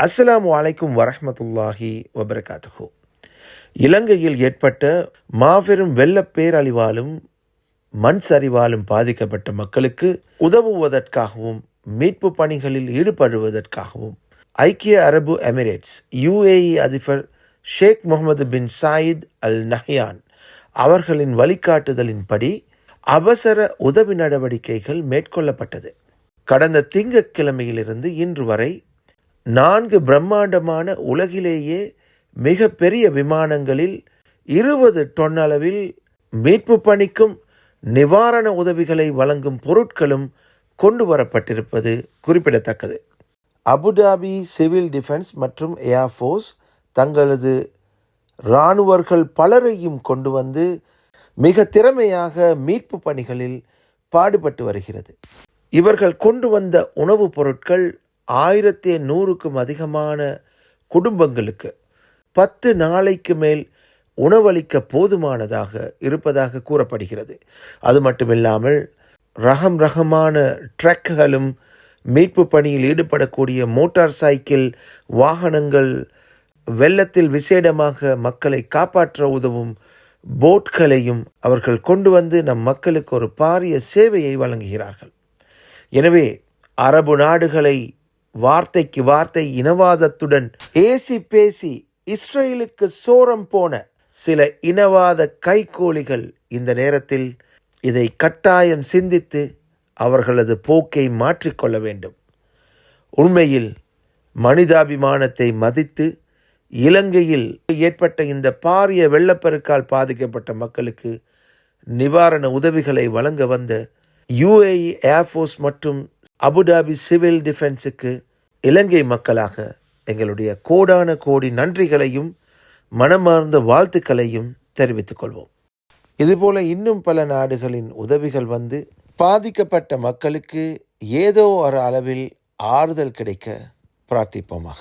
அஸ்ஸலாமு அலைக்கும் வரஹ்மத்துல்லாஹி வபரகாத்துஹு. இலங்கையில் ஏற்பட்ட மாபெரும் வெள்ளப் பேரழிவாலும் மண் சரிவாலும் பாதிக்கப்பட்ட மக்களுக்கு உதவுவதற்காகவும் மீட்பு பணிகளில் ஈடுபடுவதற்காகவும் ஐக்கிய அரபு எமிரேட்ஸ் யுஏஇ அதிபர் Sheikh Mohamed bin Zayed Al Nahyan அவர்களின் வழிகாட்டுதலின்படி அவசர உதவி நடவடிக்கைகள் மேற்கொள்ளப்பட்டது. கடந்த திங்கட்கிழமையிலிருந்து இன்று வரை நான்கு பிரம்மாண்டமான உலகிலேயே மிக பெரிய விமானங்களில் இருபது டொன் அளவில் மீட்பு பணிக்கும் நிவாரண உதவிகளை வழங்கும் பொருட்களும் கொண்டு வரப்பட்டிருப்பது குறிப்பிடத்தக்கது. அபுதாபி சிவில் டிஃபென்ஸ் மற்றும் ஏர்ஃபோர்ஸ் தங்களது இராணுவர்கள் பலரையும் கொண்டு வந்து மிக திறமையாக மீட்பு பணிகளில் பாடுபட்டு வருகிறது. இவர்கள் கொண்டு வந்த உணவுப் பொருட்கள் ஆயிரத்தி நூறுக்கும் அதிகமான குடும்பங்களுக்கு பத்து நாளைக்கு மேல் உணவளிக்க போதுமானதாக இருப்பதாக கூறப்படுகிறது. அது மட்டுமில்லாமல் ரகம் ரகமான ட்ரக்குகளும் மீட்பு பணியில் ஈடுபடக்கூடிய மோட்டார் சைக்கிள் வாகனங்கள் வெள்ளத்தில் விசேடமாக மக்களை காப்பாற்ற உதவும் போட்களையும் அவர்கள் கொண்டு வந்து நம் மக்களுக்கு ஒரு பாரிய சேவையை வழங்குகிறார்கள். எனவே அரபு நாடுகளை வார்த்தைக்கு வார்த்தை இனவாதத்துடன் ஏசி பேசி இஸ்ரேலுக்கு சோரம் போன சில இனவாத கைகூலிகள் இந்த நேரத்தில் இதை கட்டாயம் சிந்தித்து அவர்களது போக்கை மாற்றிக்கொள்ள வேண்டும். உண்மையில் மனிதாபிமானத்தை மதித்து இலங்கையில் ஏற்பட்ட இந்த பாரிய வெள்ளப்பெருக்கால் பாதிக்கப்பட்ட மக்களுக்கு நிவாரண உதவிகளை வழங்க வந்த யுஏஇ ஏர்ஃபோர்ஸ் மற்றும் அபுதாபி சிவில் டிஃபென்ஸுக்கு இலங்கை மக்களாக எங்களுடைய கோடான கோடி நன்றிகளையும் மனமார்ந்த வாழ்த்துக்களையும் தெரிவித்துக் கொள்வோம். இதுபோல இன்னும் பல நாடுகளின் உதவிகள் வந்து பாதிக்கப்பட்ட மக்களுக்கு ஏதோ ஒரு அளவில் ஆறுதல் கிடைக்க பிரார்த்திப்போமாக.